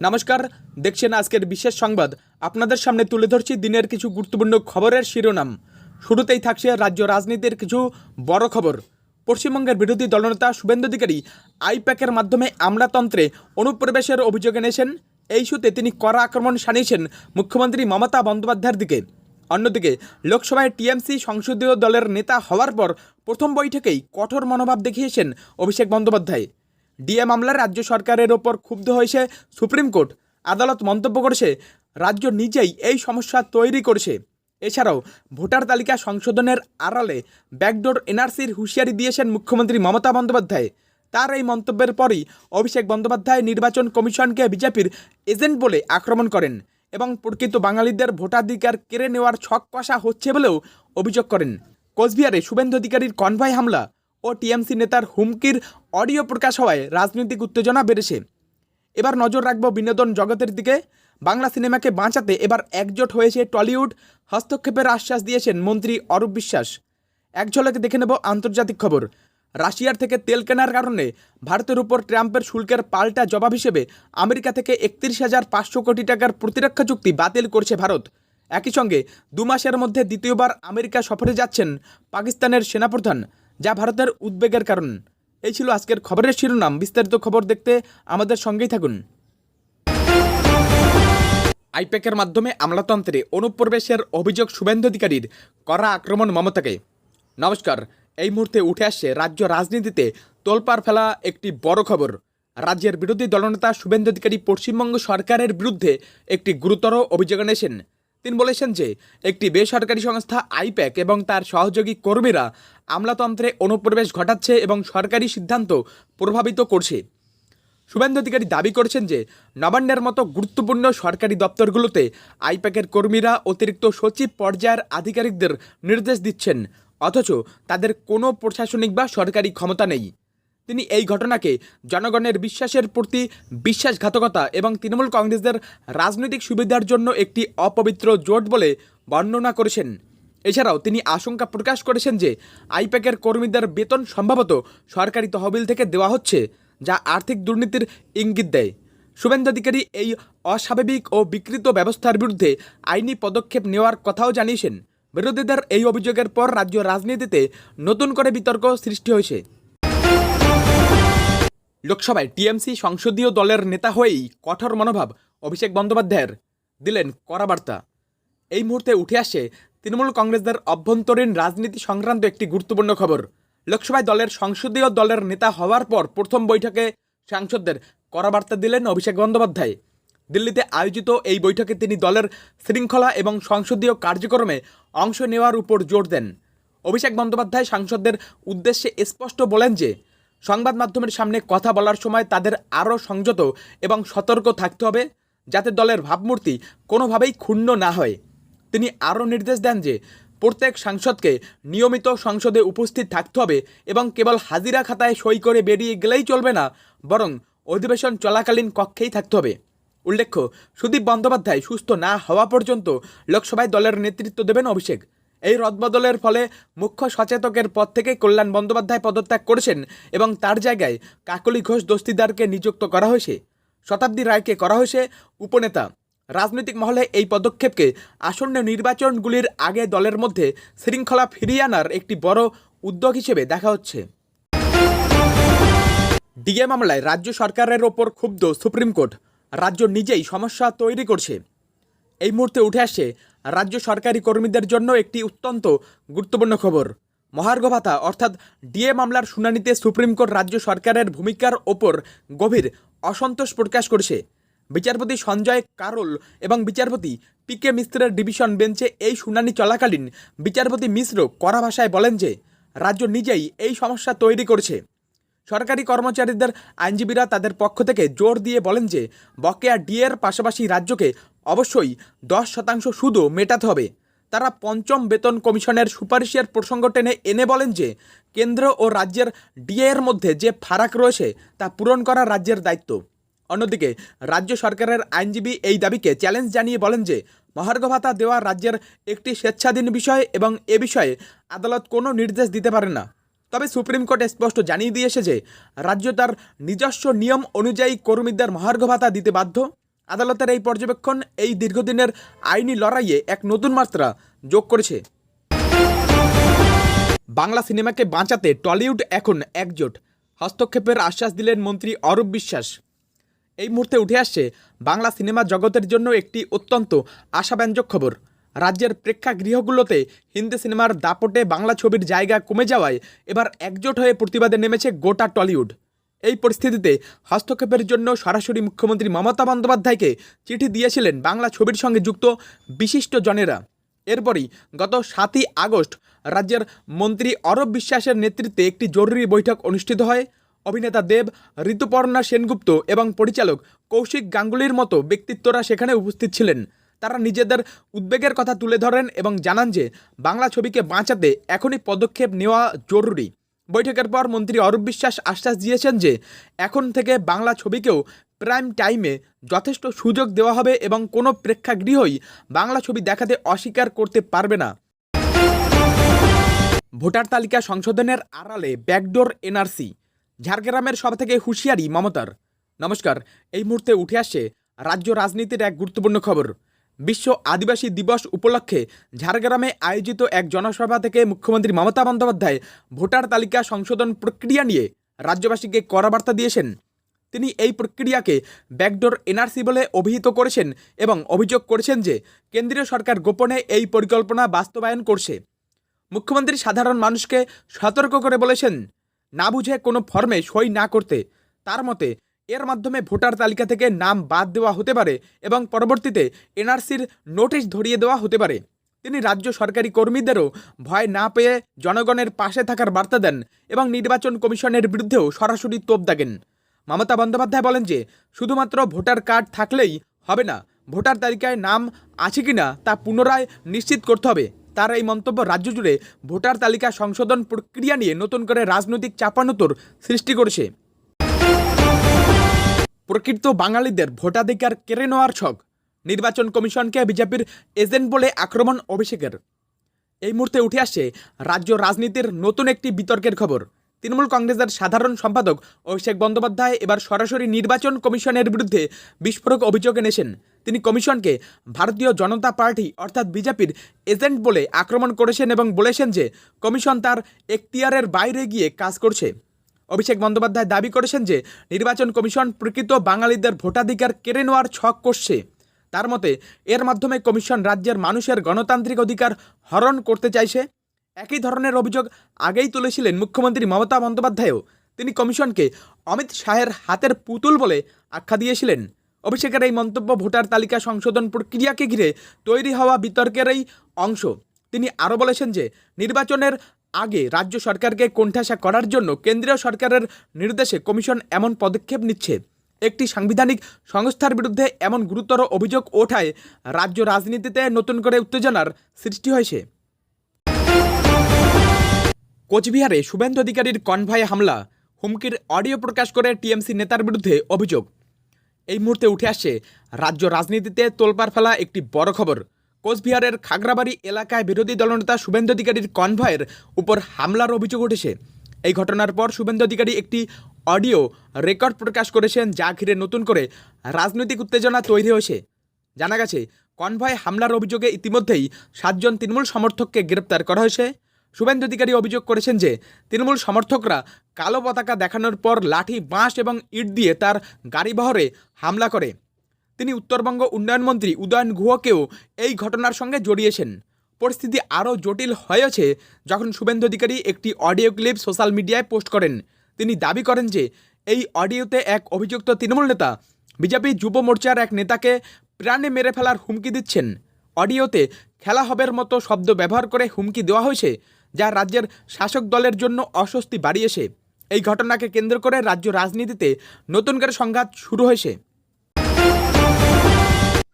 নমস্কার, দেখছেন আজকের বিশেষ সংবাদ। আপনাদের সামনে তুলে ধরছি দিনের কিছু গুরুত্বপূর্ণ খবরের শিরোনাম। শুরুতেই থাকছে রাজ্য রাজনীতির কিছু বড় খবর। পশ্চিমবঙ্গের বিরোধী দলনেতা শুভেন্দু অধিকারী আইপ্যাকের মাধ্যমে আমলাতন্ত্রে অনুপ্রবেশের অভিযোগ এনেছেন। এই ইস্যুতে তিনি কড়া আক্রমণ সানিয়েছেন মুখ্যমন্ত্রী মমতা বন্দ্যোপাধ্যায়ের দিকে। অন্যদিকে, লোকসভায় টিএমসি সংসদীয় দলের নেতা হওয়ার পর প্রথম বৈঠকেই কঠোর মনোভাব দেখিয়েছেন অভিষেক বন্দ্যোপাধ্যায়। ডিএ মামলার রাজ্য সরকারের ওপর ক্ষুব্ধ হয়েছে সুপ্রিম কোর্ট। আদালত মন্তব্য করেছে, রাজ্য নিজেই এই সমস্যা তৈরি করেছে। এছাড়াও, ভোটার তালিকা সংশোধনের আড়ালে ব্যাকডোর এনআরসির হুঁশিয়ারি দিয়েছেন মুখ্যমন্ত্রী মমতা বন্দ্যোপাধ্যায়। তার এই মন্তব্যের পরই অভিষেক বন্দ্যোপাধ্যায় নির্বাচন কমিশনকে বিজেপির এজেন্ট বলে আক্রমণ করেন এবং প্রকৃত বাঙালিদের ভোটাধিকার কেড়ে নেওয়ার ছক কষা হচ্ছে বলেও অভিযোগ করেন। কোচবিহারে শুভেন্দু অধিকারীর কনভয় হামলা ও টিএমসি নেতার হুমকির অডিও প্রকাশ হওয়ায় রাজনৈতিক উত্তেজনা বেড়েছে। এবার নজর রাখব বিনোদন জগতের দিকে। বাংলা সিনেমাকে বাঁচাতে এবার একজোট হয়েছে টলিউড। হস্তক্ষেপের আশ্বাস দিয়েছেন মন্ত্রী অরূপ বিশ্বাস। এক ঝলকে দেখে নেব আন্তর্জাতিক খবর। রাশিয়ার থেকে তেল কেনার কারণে ভারতের উপর ট্রাম্পের শুল্কের পাল্টা জবাব হিসেবে আমেরিকা থেকে একত্রিশ হাজার পাঁচশো কোটি টাকার প্রতিরক্ষা চুক্তি বাতিল করছে ভারত। একই সঙ্গে দু মাসের মধ্যে দ্বিতীয়বার আমেরিকা সফরে যাচ্ছেন পাকিস্তানের সেনাপ্রধান। যা ভারতের উদ্বেগের কারণ। এই ছিল আজকের খবরের শিরোনাম। বিস্তারিত খবর দেখতে আমাদের সঙ্গেই থাকুন। আইপ্যাকের মাধ্যমে আমলাতন্ত্রে অনুপ্রবেশের অভিযোগ শুভেন্দু অধিকারীর কড়া আক্রমণ মমতাকে। নমস্কার। এই মুহূর্তে উঠে আসছে রাজ্য রাজনীতিতে তোলপাড় ফেলা একটি বড় খবর। রাজ্যের বিরোধী দলনেতা শুভেন্দু অধিকারী পশ্চিমবঙ্গ সরকারের বিরুদ্ধে একটি গুরুতর অভিযোগ এনেছেন। তিনি বলেছেন যে, একটি বেসরকারি সংস্থা আইপ্যাক এবং তার সহযোগী কর্মীরা আমলাতন্ত্রে অনুপ্রবেশ ঘটাচ্ছে এবং সরকারি সিদ্ধান্ত প্রভাবিত করছে। শুভেন্দু অধিকারী দাবি করেছেন যে, নবান্নের মতো গুরুত্বপূর্ণ সরকারি দপ্তরগুলোতে আইপ্যাকের কর্মীরা অতিরিক্ত সচিব পর্যায়ের আধিকারিকদের নির্দেশ দিচ্ছেন, অথচ তাদের কোনো প্রশাসনিক বা সরকারি ক্ষমতা নেই। তিনি এই ঘটনাকে জনগণের বিশ্বাসের প্রতি বিশ্বাসঘাতকতা এবং তৃণমূল কংগ্রেসদের রাজনৈতিক সুবিধার জন্য একটি অপবিত্র জোট বলে বর্ণনা করেছেন। এছাড়াও তিনি আশঙ্কা প্রকাশ করেছেন যে আইপ্যাকের কর্মীদের বেতন সম্ভবত সরকারি তহবিল থেকে দেওয়া হচ্ছে, যা আর্থিক দুর্নীতির ইঙ্গিত দেয়। শুভেন্দু অধিকারী এই অস্বাভাবিক ও বিকৃত ব্যবস্থার বিরুদ্ধে আইনি পদক্ষেপ নেওয়ার কথাও জানিয়েছেন। বিরোধীদের এই অভিযোগের পর রাজ্য রাজনীতিতে নতুন করে বিতর্ক সৃষ্টি হয়েছে। লোকসভায় টিএমসি সংসদীয় দলের নেতা হয়েই কঠোর মনোভাব, অভিষেক বন্দ্যোপাধ্যায়ের, দিলেন কড়া বার্তা এই মুহূর্তে উঠে আসে তৃণমূল কংগ্রেসদের অভ্যন্তরীণ রাজনীতি সংক্রান্ত একটি গুরুত্বপূর্ণ খবর। লোকসভায় দলের সংসদীয় দলের নেতা হওয়ার পর প্রথম বৈঠকে সাংসদদের কড়া বার্তা দিলেন অভিষেক বন্দ্যোপাধ্যায়। দিল্লিতে আয়োজিত এই বৈঠকে তিনি দলের শৃঙ্খলা এবং সংসদীয় কার্যক্রমে অংশ নেওয়ার উপর জোর দেন। অভিষেক বন্দ্যোপাধ্যায় সাংসদদের উদ্দেশ্যে স্পষ্ট বলেন যে সংবাদ মাধ্যমের সামনে কথা বলার সময় তাদের আরও সংযত এবং সতর্ক থাকতে হবে, যাতে দলের ভাবমূর্তি কোনোভাবেই ক্ষুণ্ণ না হয়। তিনি আরও নির্দেশ দেন যে, প্রত্যেক সাংসদকে নিয়মিত সংসদে উপস্থিত থাকতে হবে এবং কেবল হাজিরা খাতায় সই করে বেরিয়ে গেলেই চলবে না, বরং অধিবেশন চলাকালীন কক্ষেই থাকতে হবে। উল্লেখ্য, সুদীপ বন্দ্যোপাধ্যায় সুস্থ না হওয়া পর্যন্ত লোকসভায় দলের নেতৃত্ব দেবেন অভিষেক। এই রদবদলের ফলে মুখ্য সচেতকের পদ থেকে কল্যাণ বন্দ্যোপাধ্যায় পদত্যাগ করেছেন এবং তার জায়গায় কাকলি ঘোষ দস্তিদারকে নিযুক্ত করা হয়েছে। শতাব্দী রায়কে করা হয়েছে উপনেতা। রাজনৈতিক মহলে এই পদক্ষেপকে আসন্ন নির্বাচনগুলির আগে দলের মধ্যে শৃঙ্খলা ফিরিয়ে আনার একটি বড় উদ্যোগ হিসেবে দেখা হচ্ছে। ডিএ মামলায় রাজ্য সরকারের ওপর ক্ষুব্ধ সুপ্রিম কোর্ট। রাজ্য নিজেই সমস্যা তৈরি করছে। এই মুহূর্তে উঠে আসছে রাজ্য সরকারি কর্মীদের জন্য একটি অত্যন্ত গুরুত্বপূর্ণ খবর। মহার্ঘ ভাতা অর্থাৎ ডিএ মামলার শুনানিতে সুপ্রিম কোর্ট রাজ্য সরকারের ভূমিকার ওপর গভীর অসন্তোষ প্রকাশ করেছে। বিচারপতি সঞ্জয় কারোল এবং বিচারপতি পি কে মিশ্রের ডিভিশন বেঞ্চে এই শুনানি চলাকালীন বিচারপতি মিশ্র কড়া ভাষায় বলেন যে, রাজ্য নিজেই এই সমস্যা তৈরি করেছে। সরকারি কর্মচারীদের আইনজীবীরা তাদের পক্ষ থেকে জোর দিয়ে বলেন যে, বকেয়া ডিএর পাশাপাশি রাজ্যকে অবশ্যই দশ শতাংশ সুদও মেটাতে হবে। তারা পঞ্চম বেতন কমিশনের সুপারিশের প্রসঙ্গ টেনে এনে বলেন যে, কেন্দ্র ও রাজ্যের ডিএ এর মধ্যে যে ফারাক রয়েছে তা পূরণ করা রাজ্যের দায়িত্ব। অন্যদিকে, রাজ্য সরকারের আইনজীবী এই দাবিকে চ্যালেঞ্জ জানিয়ে বলেন যে, মহার্ঘ ভাতা দেওয়া রাজ্যের একটি স্বেচ্ছাধীন বিষয় এবং এ বিষয়ে আদালত কোনো নির্দেশ দিতে পারে না। তবে সুপ্রিম কোর্ট স্পষ্ট জানিয়ে দিয়েছে যে, রাজ্য তার নিজস্ব নিয়ম অনুযায়ী কর্মীদের মহার্ঘ ভাতা দিতে বাধ্য। আদালতের এই পর্যবেক্ষণ এই দীর্ঘদিনের আইনি লড়াইয়ে এক নতুন মাত্রা যোগ করেছে। বাংলা সিনেমাকে বাঁচাতে টলিউড এখন একজোট। হস্তক্ষেপের আশ্বাস দিলেন মন্ত্রী অরূপ বিশ্বাস। এই মুহূর্তে উঠে আসছে বাংলা সিনেমা জগতের জন্য একটি অত্যন্ত আশাব্যঞ্জক খবর। রাজ্যের প্রেক্ষাগৃহগুলোতে হিন্দি সিনেমার দাপটে বাংলা ছবির জায়গা কমে যাওয়ায় এবার একজোট হয়ে প্রতিবাদে নেমেছে গোটা টলিউড। এই পরিস্থিতিতে হস্তক্ষেপের জন্য সরাসরি মুখ্যমন্ত্রী মমতা বন্দ্যোপাধ্যায়কে চিঠি দিয়েছিলেন বাংলা ছবির সঙ্গে যুক্ত বিশিষ্ট জনেরা। এরপরই গত সাতই আগস্ট রাজ্যের মন্ত্রী অরব বিশ্বাসের নেতৃত্বে একটি জরুরি বৈঠক অনুষ্ঠিত হয়। অভিনেতা দেব, ঋতুপর্ণা সেনগুপ্ত এবং পরিচালক কৌশিক গাঙ্গুলির মতো ব্যক্তিত্বরা সেখানে উপস্থিত ছিলেন। তারা নিজেদের উদ্বেগের কথা তুলে ধরেন এবং জানান যে বাংলা ছবিকে বাঁচাতে এখনই পদক্ষেপ নেওয়া জরুরি। বৈঠকের পর মন্ত্রী অরূপ বিশ্বাস আশ্বাস দিয়েছেন যে, এখন থেকে বাংলা ছবিকেও প্রাইম টাইমে যথেষ্ট সুযোগ দেওয়া হবে এবং কোনো প্রেক্ষাগৃহই বাংলা ছবি দেখাতে অস্বীকার করতে পারবে না। ভোটার তালিকা সংশোধনের আড়ালে ব্যাকডোর এনআরসি, ঝাড়গ্রামের সব থেকে হুঁশিয়ারি মমতার। নমস্কার, এই মুহূর্তে উঠে আসে রাজ্য রাজনীতির এক গুরুত্বপূর্ণ খবর। বিশ্ব আদিবাসী দিবস উপলক্ষে ঝাড়গ্রামে আয়োজিত এক জনসভা থেকে মুখ্যমন্ত্রী মমতা বন্দ্যোপাধ্যায় ভোটার তালিকা সংশোধন প্রক্রিয়া নিয়ে রাজ্যবাসীকে কড়া বার্তা দিয়েছেন। তিনি এই প্রক্রিয়াকে ব্যাকডোর এনআরসি বলে অভিহিত করেছেন এবং অভিযোগ করেছেন যে কেন্দ্রীয় সরকার গোপনে এই পরিকল্পনা বাস্তবায়ন করছে। মুখ্যমন্ত্রী সাধারণ মানুষকে সতর্ক করে বলেছেন, না বুঝে কোনো ফর্মে সই না করতে। তার মতে এর মাধ্যমে ভোটার তালিকা থেকে নাম বাদ দেওয়া হতে পারে এবং পরবর্তীতে এনআরসির নোটিশ ধরিয়ে দেওয়া হতে পারে। তিনি রাজ্য সরকারি কর্মীদেরও ভয় না পেয়ে জনগণের পাশে থাকার বার্তা দেন এবং নির্বাচন কমিশনের বিরুদ্ধেও সরাসরি তোপ দাগেন। মমতা বন্দ্যোপাধ্যায় বলেন যে, শুধুমাত্র ভোটার কার্ড থাকলেই হবে না, ভোটার তালিকায় নাম আছে কিনা তা পুনরায় নিশ্চিত করতে হবে। তার এই মন্তব্য রাজ্য জুড়ে ভোটার তালিকা সংশোধন প্রক্রিয়া নিয়ে নতুন করে রাজনৈতিক চাপানোতর সৃষ্টি করেছে। প্রকৃত বাঙালিদের ভোটাধিকার কেড়ে নেওয়ার ছক। নির্বাচন কমিশনকে বিজেপির এজেন্ট বলে আক্রমণ অভিষেকের। এই মুহূর্তে উঠে আসছে রাজ্য রাজনীতির নতুন একটি বিতর্কের খবর। তৃণমূল কংগ্রেসের সাধারণ সম্পাদক অভিষেক বন্দ্যোপাধ্যায় এবার সরাসরি নির্বাচন কমিশনের বিরুদ্ধে বিস্ফোরক অভিযোগ এনেছেন। তিনি কমিশনকে ভারতীয় জনতা পার্টি অর্থাৎ বিজেপির এজেন্ট বলে আক্রমণ করেছেন এবং বলেছেন যে কমিশন তার এখতিয়ারের বাইরে গিয়ে কাজ করছে। অভিষেক বন্দ্যোপাধ্যায় দাবি করেছেন যে নির্বাচন কমিশন প্রকৃত বাঙালিদের ভোটাধিকার কেড়ে নেওয়ার ছক করছে। তার মতে, এর মাধ্যমে কমিশন রাজ্যের মানুষের গণতান্ত্রিক অধিকার হরণ করতে চাইছে। একই ধরনের অভিযোগ আগেই তুলেছিলেন মুখ্যমন্ত্রী মমতা বন্দ্যোপাধ্যায়ও। তিনি কমিশনকে অমিত শাহের হাতের পুতুল বলে আখ্যা দিয়েছিলেন। অভিষেকের এই মন্তব্য ভোটার তালিকা সংশোধন প্রক্রিয়াকে ঘিরে তৈরি হওয়া বিতর্কেরই অংশ। তিনি আরও বলেছেন যে, নির্বাচনের আগে রাজ্য সরকারকে কোণঠাসা করার জন্য কেন্দ্রীয় সরকারের নির্দেশে কমিশন এমন পদক্ষেপ নিচ্ছে। একটি সাংবিধানিক সংস্থার বিরুদ্ধে এমন গুরুতর অভিযোগ ওঠায় রাজ্য রাজনীতিতে নতুন করে উত্তেজনার সৃষ্টি হয়েছে কোচবিহারে শুভেন্দু অধিকারীর কনভয়ে হামলা, হুমকির অডিও প্রকাশ করে টিএমসি নেতার বিরুদ্ধে অভিযোগ। এই মুহূর্তে উঠে আসছে রাজ্য রাজনীতিতে তোলপাড় ফেলা একটি বড় খবর। কোচবিহারের খাগড়াবাড়ি এলাকায় বিরোধী দলনেতা শুভেন্দু অধিকারীর কনভয়ের উপর হামলার অভিযোগ উঠেছে। এই ঘটনার পর শুভেন্দু অধিকারী একটি অডিও রেকর্ড প্রকাশ করেছেন, যা ঘিরে নতুন করে রাজনৈতিক উত্তেজনা তৈরি হয়েছে। জানা গেছে, কনভয় হামলার অভিযোগে ইতিমধ্যেই সাতজন তৃণমূল সমর্থককে গ্রেপ্তার করা হয়েছে। শুভেন্দু অধিকারী অভিযোগ করেছেন যে, তৃণমূল সমর্থকরা কালো পতাকা দেখানোর পর লাঠি, বাঁশ এবং ইট দিয়ে তার গাড়িবহরে হামলা করে। তিনি উত্তরবঙ্গ উন্নয়ন মন্ত্রী উদয়ন গুহকেও এই ঘটনার সঙ্গে জড়িয়েছেন। পরিস্থিতি আরও জটিল হয়েছে যখন শুভেন্দু অধিকারী একটি অডিও ক্লিপ সোশ্যাল মিডিয়ায় পোস্ট করেন। তিনি দাবি করেন যে, এই অডিওতে এক অভিযুক্ত তৃণমূল নেতা, বিজেপি যুব মোর্চার এক নেতাকে প্রাণে মেরে ফেলার হুমকি দিচ্ছেন। অডিওতে খেলা হবের মতো শব্দ ব্যবহার করে হুমকি দেওয়া হয়েছে, যা রাজ্যের শাসক দলের জন্য অস্বস্তি বাড়িয়েছে। এই ঘটনাকে কেন্দ্র করে রাজ্য রাজনীতিতে নতুন করে সংঘাত শুরু হয়েছে।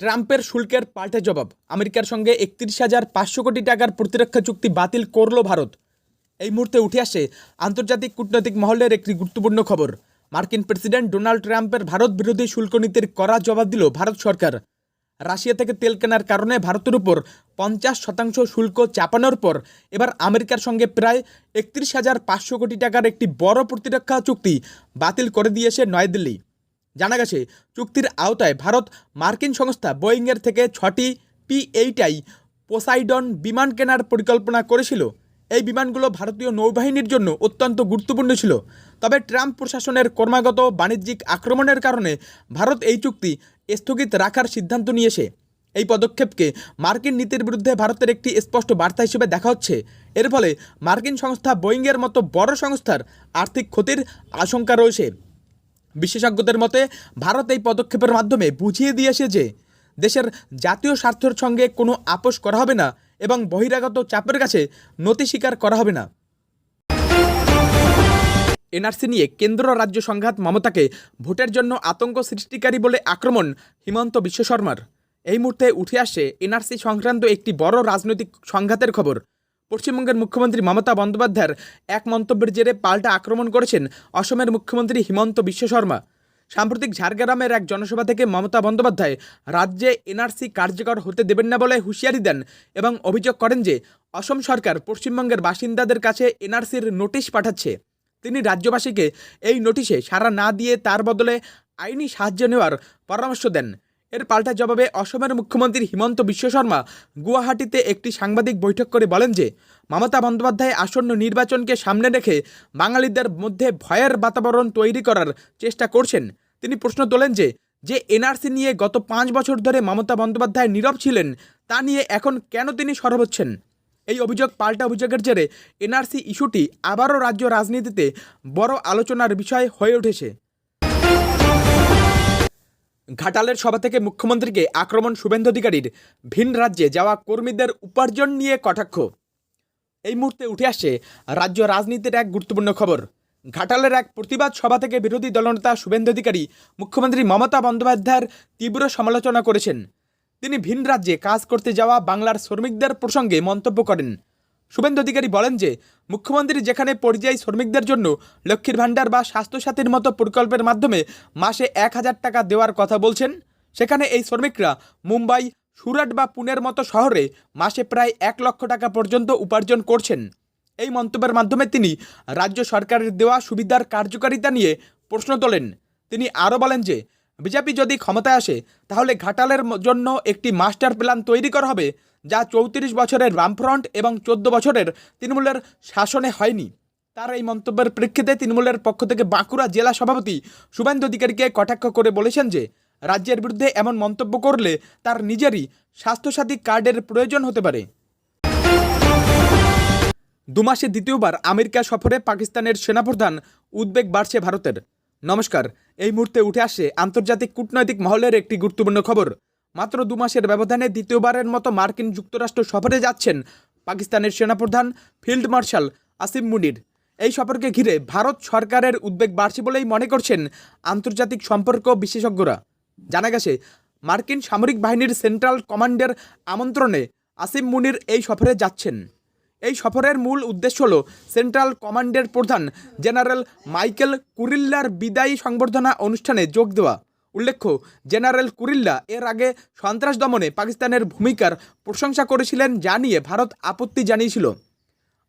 ট্রাম্পের শুল্কের পাল্টে জবাব। আমেরিকার সঙ্গে একত্রিশ হাজার পাঁচশো কোটি টাকার প্রতিরক্ষা চুক্তি বাতিল করল ভারত। এই মুহূর্তে উঠে আসে আন্তর্জাতিক কূটনৈতিক মহলের একটি গুরুত্বপূর্ণ খবর। মার্কিন প্রেসিডেন্ট ডোনাল্ড ট্রাম্পের ভারত বিরোধী শুল্ক নীতির কড়া জবাব দিল ভারত সরকার। রাশিয়া থেকে তেল কেনার কারণে ভারতের উপর পঞ্চাশ শতাংশ শুল্ক চাপানোর পর এবার আমেরিকার সঙ্গে প্রায় একত্রিশ হাজার পাঁচশো কোটি টাকার একটি বড় প্রতিরক্ষা চুক্তি বাতিল করে দিয়েছে নয়াদিল্লি। জানা গেছে, চুক্তির আওতায় ভারত মার্কিন সংস্থা বোয়িংয়ের থেকে ছটি পি এইটাই পোসাইডন বিমান কেনার পরিকল্পনা করেছিল। এই বিমানগুলো ভারতীয় নৌবাহিনীর জন্য অত্যন্ত গুরুত্বপূর্ণ ছিল। তবে ট্রাম্প প্রশাসনের ক্রমাগত বাণিজ্যিক আক্রমণের কারণে ভারত এই চুক্তি স্থগিত রাখার সিদ্ধান্ত নিয়েছে। এই পদক্ষেপকে মার্কিন নীতির বিরুদ্ধে ভারতের একটি স্পষ্ট বার্তা হিসেবে দেখা হচ্ছে। এর ফলে মার্কিন সংস্থা বোয়িংয়ের মতো বড় সংস্থার আর্থিক ক্ষতির আশঙ্কা রয়েছে। বিশেষজ্ঞদের মতে, ভারত এই পদক্ষেপের মাধ্যমে বুঝিয়ে দিয়েছে যে, দেশের জাতীয় স্বার্থের সঙ্গে কোনো আপোষ করা হবে না এবং বহিরাগত চাপের কাছে নতি স্বীকার করা হবে না। এনআরসি নিয়ে কেন্দ্র রাজ্য সংঘাত মমতাকে ভোটের জন্য আতঙ্ক সৃষ্টিকারী বলে আক্রমণ হিমন্ত বিশ্ব শর্মার। এই মুহূর্তে উঠে আসে এনআরসি সংক্রান্ত একটি বড় রাজনৈতিক সংঘাতের খবর। পশ্চিমবঙ্গের মুখ্যমন্ত্রী মমতা বন্দ্যোপাধ্যায়ের এক মন্তব্যের জেরে পাল্টা আক্রমণ করেছেন অসমের মুখ্যমন্ত্রী হিমন্ত বিশ্ব শর্মা। সাম্প্রতিক ঝাড়গ্রামের এক জনসভা থেকে মমতা বন্দ্যোপাধ্যায় রাজ্যে এনআরসি কার্যকর হতে দেবেন না বলে হুঁশিয়ারি দেন এবং অভিযোগ করেন যে অসম সরকার পশ্চিমবঙ্গের বাসিন্দাদের কাছে এনআরসির নোটিশ পাঠাচ্ছে। তিনি রাজ্যবাসীকে এই নোটিশে সাড়া না দিয়ে তার বদলে আইনি সাহায্য নেওয়ার পরামর্শ দেন। এর পাল্টা জবাবে অসমের মুখ্যমন্ত্রী হিমন্ত বিশ্ব শর্মা গুয়াহাটিতে একটি সাংবাদিক বৈঠক করে বলেন যে, মমতা বন্দ্যোপাধ্যায় আসন্ন নির্বাচনকে সামনে রেখে বাঙালিদের মধ্যে ভয়ের বাতাবরণ তৈরি করার চেষ্টা করছেন। তিনি প্রশ্ন তোলেন যে যে এনআরসি নিয়ে গত পাঁচ বছর ধরে মমতা বন্দ্যোপাধ্যায় নীরব ছিলেন, তা নিয়ে এখন কেন তিনি সরব হচ্ছেন? এই অভিযোগ পাল্টা অভিযোগের জেরে এনআরসি ইস্যুটি আবারও রাজ্য রাজনীতিতে বড় আলোচনার বিষয় হয়ে উঠেছে। ঘাটালের সভা থেকে মুখ্যমন্ত্রীকে আক্রমণ শুভেন্দু অধিকারীর ভিন রাজ্যে যাওয়া কর্মীদের উপার্জন নিয়ে কটাক্ষ। এই মুহূর্তে উঠে আসছে রাজ্য রাজনীতির এক গুরুত্বপূর্ণ খবর। ঘাটালের এক প্রতিবাদ সভা থেকে বিরোধী দলনেতা শুভেন্দু অধিকারী মুখ্যমন্ত্রী মমতা বন্দ্যোপাধ্যায়ের তীব্র সমালোচনা করেছেন। তিনি ভিন রাজ্যে কাজ করতে যাওয়া বাংলার শ্রমিকদের প্রসঙ্গে মন্তব্য করেন। শুভেন্দু অধিকারী বলেন যে, মুখ্যমন্ত্রী যেখানে পরিযায়ী শ্রমিকদের জন্য লক্ষ্মীর ভাণ্ডার বা স্বাস্থ্যসাথীর মতো প্রকল্পের মাধ্যমে মাসে এক হাজার টাকা দেওয়ার কথা বলছেন, সেখানে এই শ্রমিকরা মুম্বাই, সুরাট বা পুনের মতো শহরে মাসে প্রায় এক লক্ষ টাকা পর্যন্ত উপার্জন করছেন। এই মন্তব্যের মাধ্যমে তিনি রাজ্য সরকারের দেওয়া সুবিধার কার্যকারিতা নিয়ে প্রশ্ন তোলেন। তিনি আরও বলেন যে, বিজেপি যদি ক্ষমতায় আসে, তাহলে ঘাটালের জন্য একটি মাস্টার প্ল্যান তৈরি করা হবে। যা চৌত্রিশ বছরের বামফ্রন্ট এবং চোদ্দ বছরের তৃণমূলের শাসনে হয়নি। তার এই মন্তব্যের প্রেক্ষিতে তৃণমূলের পক্ষ থেকে বাঁকুড়া জেলা সভাপতি শুভেন্দু অধিকারীকে কটাক্ষ করে বলেছেন যে, রাজ্যের বিরুদ্ধে এমন মন্তব্য করলে তার নিজেরই স্বাস্থ্যসাথী কার্ডের প্রয়োজন হতে পারে। দুমাসে দ্বিতীয়বার আমেরিকা সফরে পাকিস্তানের সেনাপ্রধান উদ্বেগ বাড়ছে ভারতের। নমস্কার, এই মুহূর্তে উঠে আসে আন্তর্জাতিক কূটনৈতিক মহলের একটি গুরুত্বপূর্ণ খবর। মাত্র দু মাসের ব্যবধানে দ্বিতীয়বারের মতো মার্কিন যুক্তরাষ্ট্র সফরে যাচ্ছেন পাকিস্তানের সেনাপ্রধান ফিল্ড মার্শাল আসিম মুনির। এই সফরকে ঘিরে ভারত সরকারের উদ্বেগ বাড়ছে বলেই মনে করছেন আন্তর্জাতিক সম্পর্ক বিশেষজ্ঞরা। জানা গেছে, মার্কিন সামরিক বাহিনীর সেন্ট্রাল কমান্ডের আমন্ত্রণে আসিম মুনির এই সফরে যাচ্ছেন। এই সফরের মূল উদ্দেশ্য হল সেন্ট্রাল কমান্ডের প্রধান জেনারেল মাইকেল কুরিল্লার বিদায়ী সংবর্ধনা অনুষ্ঠানে যোগ দেওয়া। উল্লেখ্য, জেনারেল কুরিল্লা এর আগে সন্ত্রাস দমনে পাকিস্তানের ভূমিকার প্রশংসা করেছিলেন যা নিয়ে ভারত আপত্তি জানিয়েছিল।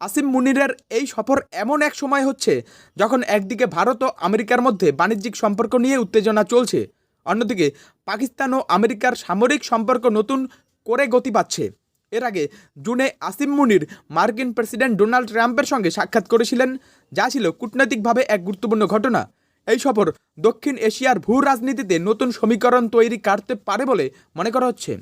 আসিম মুনিরের এই সফর এমন এক সময় হচ্ছে যখন একদিকে ভারত ও আমেরিকার মধ্যে বাণিজ্যিক সম্পর্ক নিয়ে উত্তেজনা চলছে, অন্যদিকে পাকিস্তান ও আমেরিকার সামরিক সম্পর্ক নতুন করে গতি পাচ্ছে। এর আগে জুনে আসিম মুনির মার্কিন প্রেসিডেন্ট ডোনাল্ড ট্রাম্পের সঙ্গে সাক্ষাৎ করেছিলেন, যা ছিল কূটনৈতিকভাবে এক গুরুত্বপূর্ণ ঘটনা। এই সফর দক্ষিণ এশিয়ার ভূ রাজনীতিতে নতুন সমীকরণ তৈরি করতে পারে বলে মনে করা হচ্ছে।